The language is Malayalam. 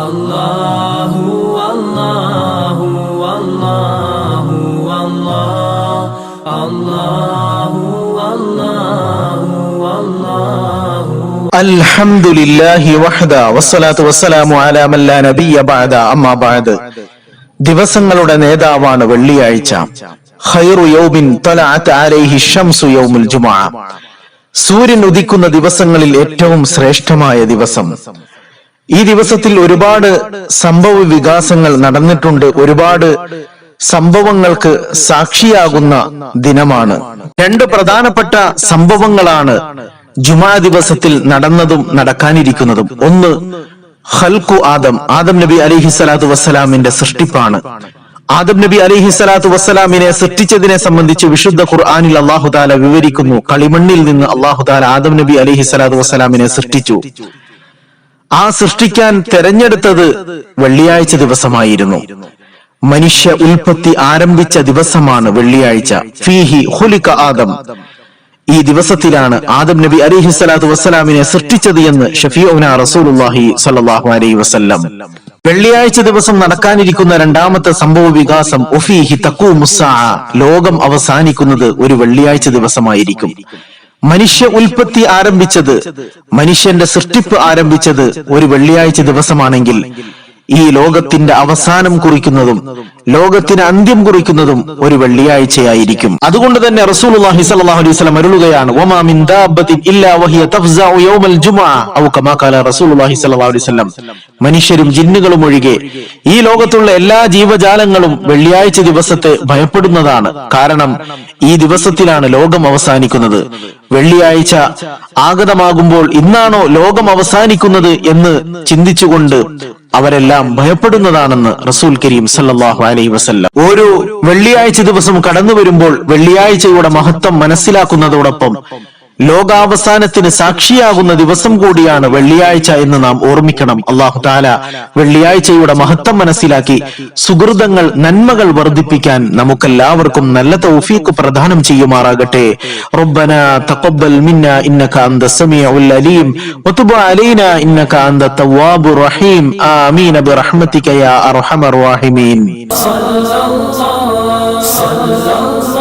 അല്ലാഹു അല്ലാഹു അല്ലാഹു അല്ലാഹു അല്ലാഹു ദിവസങ്ങളുടെ നേതാവാണ് വെള്ളിയാഴ്ച. സൂര്യൻ ഉദിക്കുന്ന ദിവസങ്ങളിൽ ഏറ്റവും ശ്രേഷ്ഠമായ ദിവസം. ഈ ദിവസത്തിൽ ഒരുപാട് സംഭവ വികാസങ്ങൾ നടന്നിട്ടുണ്ട്. ഒരുപാട് സംഭവങ്ങൾക്ക് സാക്ഷിയാകുന്ന ദിനമാണ്. രണ്ട് പ്രധാനപ്പെട്ട സംഭവങ്ങളാണ് ജുമാ ദിവസത്തിൽ നടന്നതും നടക്കാനിരിക്കുന്നതും. ഒന്ന് ഹൽക്കു ആദം. ആദം നബി അലിഹി സ്വലാത്തു വസ്സലാമിന്റെ സൃഷ്ടിപ്പാണ്. ആദം നബി അലിഹി സ്വലാത്തു വസ്സലാമിനെ സൃഷ്ടിച്ചതിനെ സംബന്ധിച്ച് വിശുദ്ധ ഖുർആാനിൽ അള്ളാഹുദാല വിവരിക്കുന്നു. കളിമണ്ണിൽ നിന്ന് അള്ളാഹുദാല ആദം നബി അലിഹി സ്വലാത്തു വസ്സലാമിനെ സൃഷ്ടിച്ചു. ആ സൃഷ്ടിക്കാൻ തെരഞ്ഞെടുത്തത് വെള്ളിയാഴ്ച ദിവസമായിരുന്നു. മനുഷ്യ ഉൽപ്പത്തി ആരംഭിച്ച ദിവസമാണ് വെള്ളിയാഴ്ച. ഫീഹി ഹുലിക ആദം. ഈ ദിവസത്തിലാണ് ആദം നബി അലിഹി സ്വലാത്തു വസ്സലാമിനെ സൃഷ്ടിച്ചത് എന്ന് ഷഫീഉന റസൂലുള്ളാഹി സ്വല്ലല്ലാഹു അലൈഹി വസല്ലം. വെള്ളിയാഴ്ച ദിവസം നടക്കാനിരിക്കുന്ന രണ്ടാമത്തെ സംഭവ വികാസം ഒഫീഹി തക്കൂമുസ്സാ ലോകം അവസാനിക്കുന്നത് ഒരു വെള്ളിയാഴ്ച ദിവസമായിരിക്കും. മനുഷ്യ ഉൽപ്പത്തി ആരംഭിച്ചത് മനുഷ്യന്റെ സൃഷ്ടിപ്പ് ആരംഭിച്ചത് ഒരു വെള്ളിയാഴ്ച ദിവസമാണെങ്കിൽ. ഈ ലോകത്തിന്റെ അവസാനം കുറിക്കുന്നതും ലോകത്തിന് അന്ത്യം കുറിക്കുന്നതും ഒരു വെള്ളിയാഴ്ചയായിരിക്കും. അതുകൊണ്ട് തന്നെ റസൂൽ അലൈഹി വസല്ലം അരുളുകയാണ് മിൻ ഇല്ലാ വഹിയ യൗമൽ കമാ റസൂലുള്ളാഹി അലൈഹി വസല്ലം. മനുഷ്യരും ജിന്നുകളും ഒഴികെ ഈ ലോകത്തുള്ള എല്ലാ ജീവജാലങ്ങളും വെള്ളിയാഴ്ച ദിവസത്തെ ഭയപ്പെടുന്നതാണ്. കാരണം ഈ ദിവസത്തിലാണ് ലോകം അവസാനിക്കുന്നത്. വെള്ളിയാഴ്ച ആഗതമാകുമ്പോൾ ഇന്നാണോ ലോകം അവസാനിക്കുന്നത് എന്ന് ചിന്തിച്ചുകൊണ്ട് അവരെല്ലാം ഭയപ്പെടുന്നതാണെന്ന് റസൂൽ കരീം സല്ലാഹു അലൈഹി വസല്ലം. ഓരോ വെള്ളിയാഴ്ച ദിവസം കടന്നു വരുമ്പോൾ വെള്ളിയാഴ്ചയുടെ മഹത്വം മനസ്സിലാക്കുന്നതോടൊപ്പം ലോകാവസാനത്തിന് സാക്ഷിയാകുന്ന ദിവസം കൂടിയാണ് വെള്ളിയാഴ്ച എന്ന് നാം ഓർമ്മിക്കണം അള്ളാഹു താല വെള്ളിയാഴ്ചയുടെ മഹത്വം മനസ്സിലാക്കി സുഹൃതങ്ങൾ നന്മകൾ വർദ്ധിപ്പിക്കാൻ നമുക്കെല്ലാവർക്കും നല്ല തൗഫീഖ് പ്രദാനം ചെയ്യുമാറാകട്ടെ റബ്ബന തഖബ്ബൽ മിന്ന ഇന്നക അന്ത സമീഉൽ അലീം വതുബ് അലൈനാ ഇന്നക അന്ത തവ്വാബുർ റഹീം ആമീൻ ബിറഹ്മതിക യാ അർഹമർ റഹീമീൻ صلى الله صلى